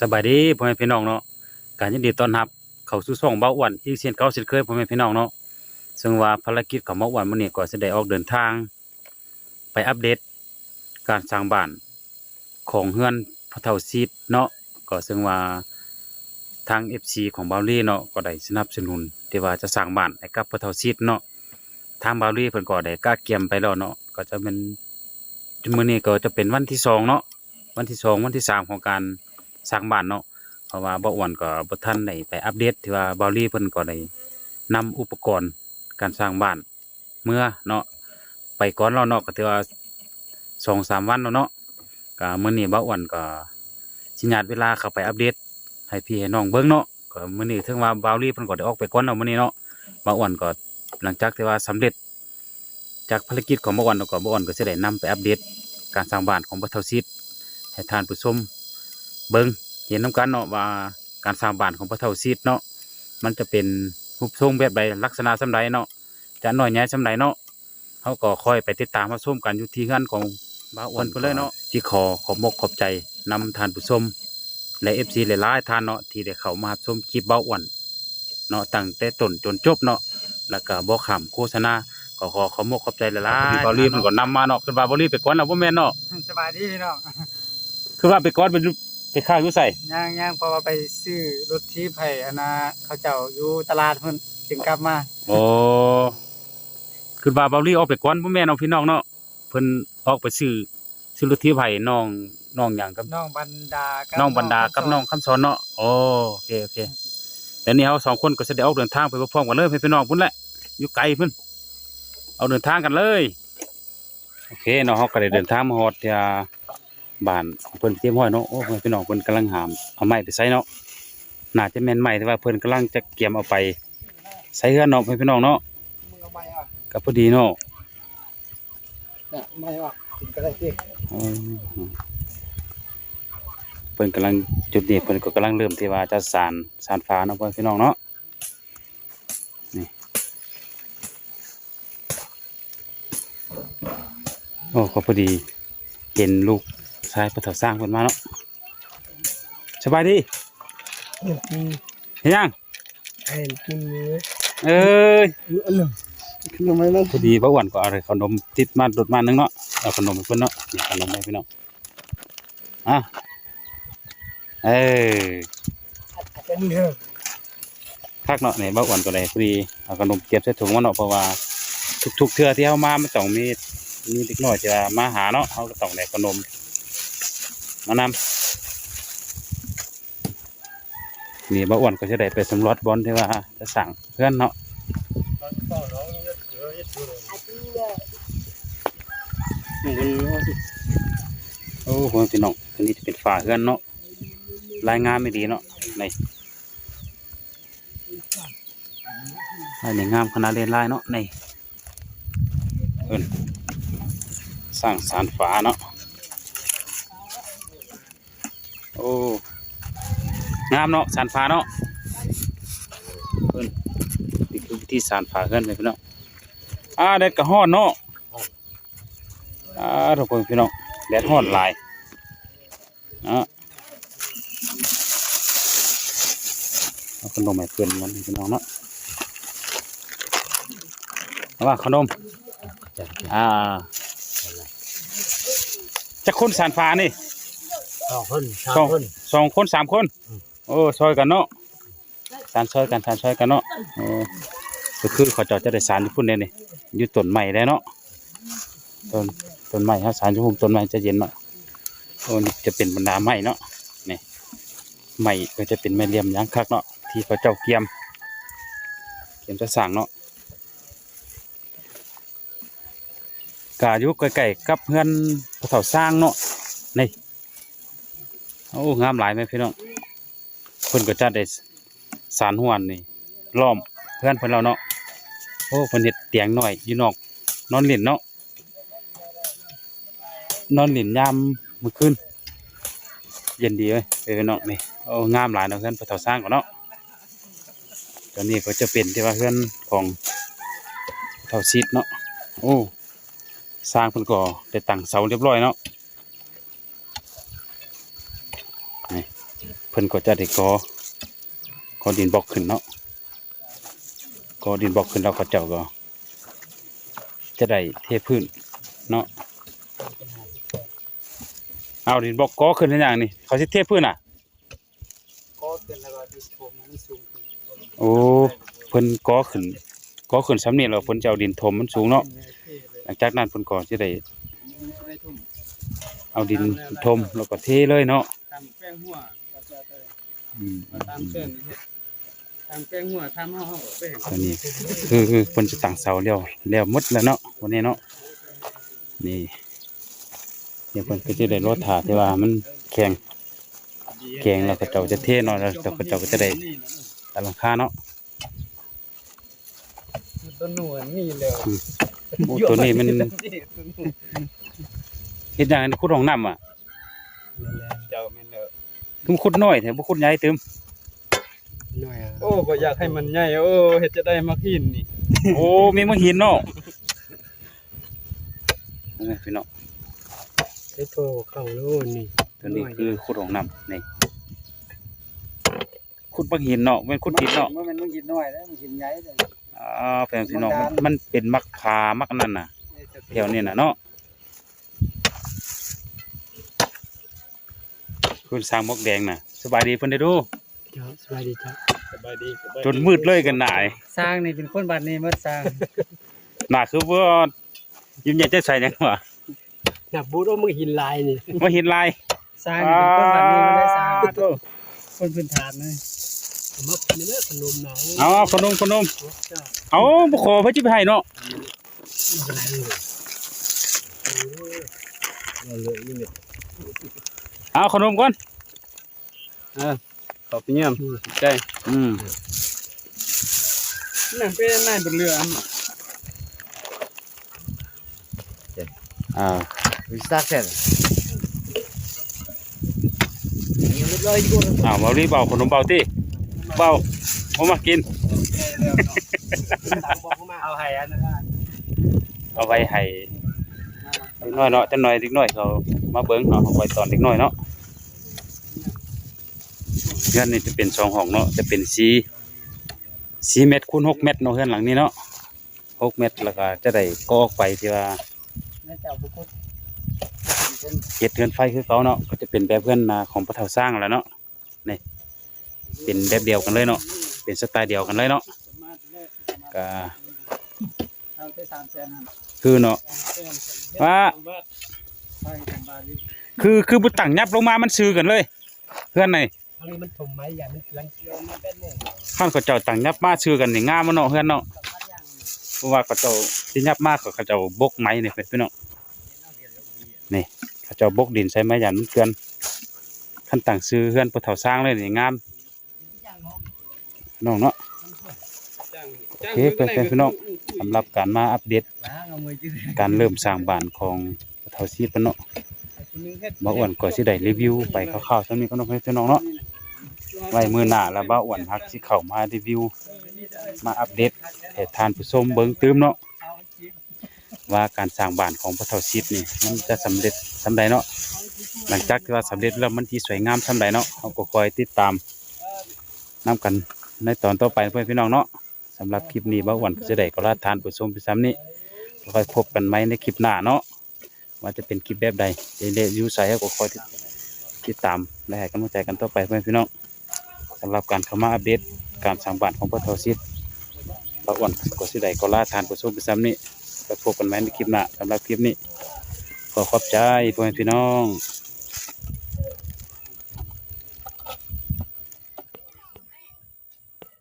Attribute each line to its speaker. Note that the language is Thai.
Speaker 1: สบายดีพ่อแม่พี่น้องเนาะการยินดีต้อนรับเข้าสู่ช่องเบาอ้วนอีกเช่นเก่าเช่นเคยพ่อแม่พี่น้องเนาะซึ่งว่าภารกิจของเบาอ้วนมื้อนี้ก็สิได้ออกเดินทาง ไปอัปเดต การสร้างบ้านของเฮือนพระเฒ่าซีดเนาะก็ซึ่งว่าทาง FC ของเบาลี่เนาะก็ได้สนับสนุนที่ว่าจะสร้างบ้านให้กับพระเฒ่าซีดเนาะทางเบาลี่เพิ่นก็ได้กล้าเกียมไปแล้วเนาะก็จะเป็นมื้อนี้ก็จะเป็นวันที่สองเนาะวันที่สองวันที่สามของการ สร้างบ้านเนาะเพราะว่าบ่อ้วนก็บ่ทันได้ไปอัปเดตที่ว่าบอลี่เพิ่นก็ได้นำอุปกรณ์การสร้างบ้านเมื่อเนาะไปก่อนเราเนาะก็ถือว่า2-3วันแล้วเนาะก็มื้อนี้บ่อ้วนก็สิญาตเวลาเข้าไปอัปเดต ให้พี่ให้น้องเบิ่งเนาะก็มื้อนี้ถึงว่าบอลี่เพิ่นก็ได้ออกไปก่อนเนาะมื้อนี้เนาะบ่อ้วนก็หลังจากที่ว่าสำเร็จ จากภารกิจของบ่อ้วนแล้วก็บ่อ้วนก็สิได้นำไปอัปเดตการสร้างบ้านของบ่เฒ่าซิดให้ท่านผู้ชม เบิงเห็นน้กันเนาะว่าการสร้างบ้านของพระเฒ่าซีดเนาะมันจะเป็นรูปทรงแบบใดลักษณะสำใดเนาะจะน้อยใหญ่สำใดเนาะเขาก็คอยไปติดตามมาชมกันอยู่ที่งานของบ้าวอ้วนเพิ่นเลยเนาะที่ขอขอบมกขอบใจนำทานผู้ชมและเอฟซีหลายๆท่านเนาะที่ได้เข้ามาชมคลิปบ้าวอ้วนเนาะตั้งแต่ต้นจนจบเนาะแล้วก็บ่ขำโฆษณาก็ขอขอบมกขอบใจหลายๆบอลีเพิ่นก็นำมาเนาะคือว่าบอลีไปก่อนแล้วบ่แม่นเนาะ
Speaker 2: สบายดีพี่น้อง
Speaker 1: คือว่าไปก่อนไปอยู่ ไปข้างอยู่ใส่
Speaker 2: ย่างย่างเพราะว่าไปซื้อรถทีไผ่อันนะเขาเจ้าอยู่ตลาดเพิ่นจึงกลับมา
Speaker 1: โอ้คือว่าเบาลี่ออกไปก่อนพ่อแม่น้องพี่น้องเนาะเพิ่นออกไปซื้อซื้อรถที่ไผ่น้องน้องหยังกับ
Speaker 2: น้องบรรดากั
Speaker 1: น้องบรรดากับน้องคำสอนเนาะโอ้โอเคโอเคเดี๋ยวนี้เฮาสองคนก็จะได้ออกเดินทางไปพร้อมๆกันเลยพี่น้องพุ่นแหละอยู่ไกลพุ่นเอาเดินทางกันเลย โอเคเนาะเฮาก็ได้เดินทางมาฮอดที่ บ้านของเพิ่นเตรียมไว้เนาะโอ้พี่น้องเพิ่นกำลังหามเอาไม้ไปใส่เนาะน่าจะแม่นไม้แต่ว่าเพิ่นกำลังจะเกียมเอาไปใส่เฮือนเนาะพี่น้องเนาะ
Speaker 2: มึงเอาะ
Speaker 1: ก็พอดีเนาะ
Speaker 2: เนี่ยไม้อะกินก็ได้พี่
Speaker 1: เพิ่นกำลังจุดนี้เพิ่นก็กำลังเริ่มที่ว่าจะสานสานฟ้าเนาะพ่อพี่น้องเนาะนี่โอ้ก็พอดีเห็นลูกายประถาสร้างเพิ่นมาเนาะสบายดี
Speaker 2: กิน
Speaker 1: เห็นยัง
Speaker 2: ไอ้กินเนื้อ
Speaker 1: เอ้ย
Speaker 2: เออเลยคือทำไมนั่น
Speaker 1: พอดีบ่อ้วนก็เอาขนมติดมาดดมาหนึงเนาะเอาขนมให้เพิ่นเนาะนี่ขนมให้พี่น้องอะเอ้ย
Speaker 2: เป็นเนื้อ
Speaker 1: คักเนาะนี่บ่อ้วนก็ได้พอดีเอาขนมเก็บใส่ถุงมาเนาะเพราะว่าทุกๆเทื่อที่เฮามามันต้องมีมีเด็กน้อยจะมาหาเนาะเฮาก็ต้องได้ขนม มานำนี่บ่อ้วนก็จะได้ไปสำรวจบอนที่ว่าจะสั่งเพื่อนเนาะโอ้โหพี่น้องอันนี้จะเป็นฝาเพื่อนเนาะรายงานไม่ดีเนาะในลายงามขนาดเลนลายเนาะในเพิ่นสร้างสารฝาเนาะ โอ้งามเนาะสารฝาเนาะเพิ่นนี่คือวิธีสารฝาเพื่อนเลยพี่น้องอ่าแดดก็ฮ้อนเนาะอ่าทุกคนพี่น้องแดดฮ้อนหลายอะเอาขนมให้เพื่อนมันพี่น้องเนาะเอาว่าขนมอ่าจะคนสารฟ้านี่
Speaker 2: สองคนสาม
Speaker 1: สอง
Speaker 2: คน
Speaker 1: สองคนสามคนโอ้ซอยกันเนาะสารซอยกันสารซอยกันเนาะโอ้ก็คือเขาเจอจะได้สารญี่ปุ่นเนี่ยนี่อยู่ต้นใหม่ได้เนาะต้นต้นใหม่ครับสารญี่ปุ่นต้นใหม่จะเย็นเนาะโอ้นี่จะเป็นบรรดาไม้เนาะนี่ไม้ก็จะเป็นแม่เหลี่ยมยางคักเนาะที่เขาเจ้าเกียม เกียมจะสั่งเนาะกาอยู่ใกล้ๆกับเพื่อนพระเฒ่าสร้างเนาะนี่ โอ้งามหลายไหมพี่น้องเพิ่นก็จัดได้สารหวนนี่ล้อมเพื่อนเพิ่นเราเนาะโอ้เพิ่นเฮ็ดเตียงน้อยอยู่นอก นอนเล่นเนาะนอนเล่นยามมื้อคืนเย็นดีเว้ยพี่น้องนี่โอ้งามหลายเนาะเพื่อนพระเฒ่าสร้างก็เนาะตอนนี้ก็จะเป็นที่ว่าเพื่อนของเฒ่าซีดเนาะโอ้สร้างเพิ่นก็ได้ตั้งเสาเรียบร้อยเนาะนี่เพิ่นพิ่นก็จะได้ก่อก่อดินบล็อกขึ้นเนาะก่อดินบล็อกขึ้นแล้วเขาเจ้าก็จะได้เทพื้นเนาะเอาดินบล็อกก่อขึ้นเป็นอย่างนี้เขาสิเทพื้นอะ
Speaker 2: ก็ขึ้นแล้วก็ดินโถมมันสูงขึ้น
Speaker 1: โอ้เพิ่นก่อขึ้นก่อขึ้นสำนี้แล้วเพิ่นจะเอาดินถมมันสูงเนาะหลังจากนั้นเพิ่นก็จะได้เอาดินถมแล้วก็เทเลยเนาะ
Speaker 2: ตามเส้นนี่เฮ็ดทำแป้งหัวทำเฮาเฮาก็ไปเห็น
Speaker 1: อันนี้คือคือเพิ่นจะตั้งเสาแล้วแล้วหมดแล้วเนาะวันนี้เนาะนี่เดี๋ยวเพิ่นก็จะได้รถถาที่ว่ามันแข็งแข็งแล้วก็เจ้าจะเทเนาะแล้วเจ้าก็เจ้าก็จะได้ตัดหลังคาเนาะ
Speaker 2: ต้นหนวลนี่แล้ว
Speaker 1: โอ้ตัวนี้มันเฮ็ดหยังอันขุดห้องน้ำอะ คือขุดน้อยแท้บ่ขุดใหญ่ตึม
Speaker 2: น้อยโอ้ก็อยากให้มันใหญ่โอ้เฮ็ดจะได้มาหินนี่
Speaker 1: โอ้ มีมังหินเนาะนี่พี่น้อง
Speaker 2: ไอ้โทเข้าโลนี่
Speaker 1: ตัวนี้คือขุดห้องน้ำนี่ขุดมังหินเนาะเป็นขุดดินเนาะ
Speaker 2: มันมันมันหินน้อยแล้วมันหินใหญ่เลย
Speaker 1: อ่าแฟนพี่น้องมันมันเป็นมักพามักนั่นน่ะแถวนี้น่ะเนาะ คุณสร้างมกแดงน่ะสบายดีเพิ่นได้ดู
Speaker 2: จ้าสบายดีจ้าสบายดี
Speaker 1: จนมืดเลยกันหน่าย
Speaker 2: สร้างนี่เป็นคนบ้านนี้มาสร้าง
Speaker 1: หน่าคือว่ายิ้มแย้มแจ่มใสจังวะ
Speaker 2: น่ะบูดว่ามึงหินลายนี่
Speaker 1: มาเห็นลาย
Speaker 2: สร้างนี่เป็นคนบ้านนี้มาได้สร้าง
Speaker 1: อ่โธ่
Speaker 2: คนพื้นฐานเลยมากินเด้อขนมหนัง
Speaker 1: เอาขนมขนม
Speaker 2: จ้า
Speaker 1: เอาบ่ขอเพิ่นสิไปให้เนาะ
Speaker 2: บ่เป็นไรเลยเลยนี่
Speaker 1: เอาขนมก่อน
Speaker 2: ขอบเยี่ยมใจ
Speaker 1: อืม
Speaker 2: นั่นเป็นนายบนเรืออัน
Speaker 1: อ่า
Speaker 3: วิสาเซนยังไม่ร้อยดีกว่า
Speaker 1: อ่าเบารีเบาขนมเบาติเบาบ่มากิน
Speaker 2: เอาให้อันนั้น
Speaker 1: เอาไว้ให้เด็ กน้อยเนาะจังหน่อยเด็กน้อยเขามาเบิ่งเนาะเอาไว้ตอนเด็กน้อยเนาะเฮือนนี่จะเป็นสองห้องเนาะจะเป็นสีสีเมตรคูณหกเมตรเนาะเฮือนหลังนี้เนาะหกเมตรแล้วก็จะได้ก่ออกไปที่ว่า
Speaker 2: เก็
Speaker 1: ดเฮือนไฟคือเขาเนาะก็จะเป็นแบบเฮือนนาของพระเฒ่าสร้างแล้วเนาะนี่เป็นแบบเดียวกันเลยเนาะเป็นสไตล์เดียวกันเลยเนาะก็
Speaker 2: เอา ไปสามแสนนั่น
Speaker 1: คือเนาะว่า
Speaker 2: ไปสามบาทนี่
Speaker 1: คือคือบุตั้งยับลงมามันซื้อกันเลยเฮือนนี่
Speaker 2: อันนี้มันถมไม้อย่างนี้ลังเกียวมาเป็นโม่
Speaker 1: ข้างเขาเจ้าตั้งยับมาซื้อกันนี่งามมาเนาะเฮือนเนาะ
Speaker 2: สำคัญอย่าง
Speaker 1: เพราะว่าเขาเจ้าที่ยับมากเขาเจ้าบกไม้นี่เป็นพี่น้องนี่เขาเจ้าบกดินใส่ไม้ยันมันเกินขั้นต่างซื้อเฮือนพระเฒ่าสร้างเลยนี่งามน้องเนาะ โอเคเพื่อนๆพี่น้องสำหรับการมาอัปเดต การเริ่มสร้างบ้านของพระเฒ่าซีดปะเนาะบ่อ้วนก็สิได้รีวิวไปคร่าวๆซั่นนี้ก็น้องเพี่น้องเนาะไว้มือหน้าแล้วบ่อ้วนฮักสิเข้ามารีวิว มาอัปเดตให้ท่านผู้ชมเบิ่งตื้มเนาะว่าการสร้างบ้านของพระเฒ่าซีดนี่มันจะสำเร็จสำใดเนาะหลังจากที่ว่าสำเร็จแล้วมันสิสวยงามสำใดเนาะเฮาก็คอยติดตามนํกันในตอนต่อไปเพื่อนพี่น้องเนาะ สำหรับคลิปนี้บ่อ้วนก็สิได้ขอลาทานผู้ชมไปซ้ำนี้ค่อยพบกันไหมในคลิปหน้าเนาะว่าจะเป็นคลิปแบบใดเดยวยูใส่ให้ก็คอยติดตามและให้กำลังใจกันต่อไปเพื่อนพี่น้องสำหรับการเข้ามาอัปเดตการสร้างบ้านของพระเทอซิดพระอ้วนก็สิได้ก็ลาทานผู้ชมไปซ้ำนี้ไปพบกันไหมในคลิปหน้าสำหรับคลิปนี้ขอขอบใจเพื่อนพี่น้อง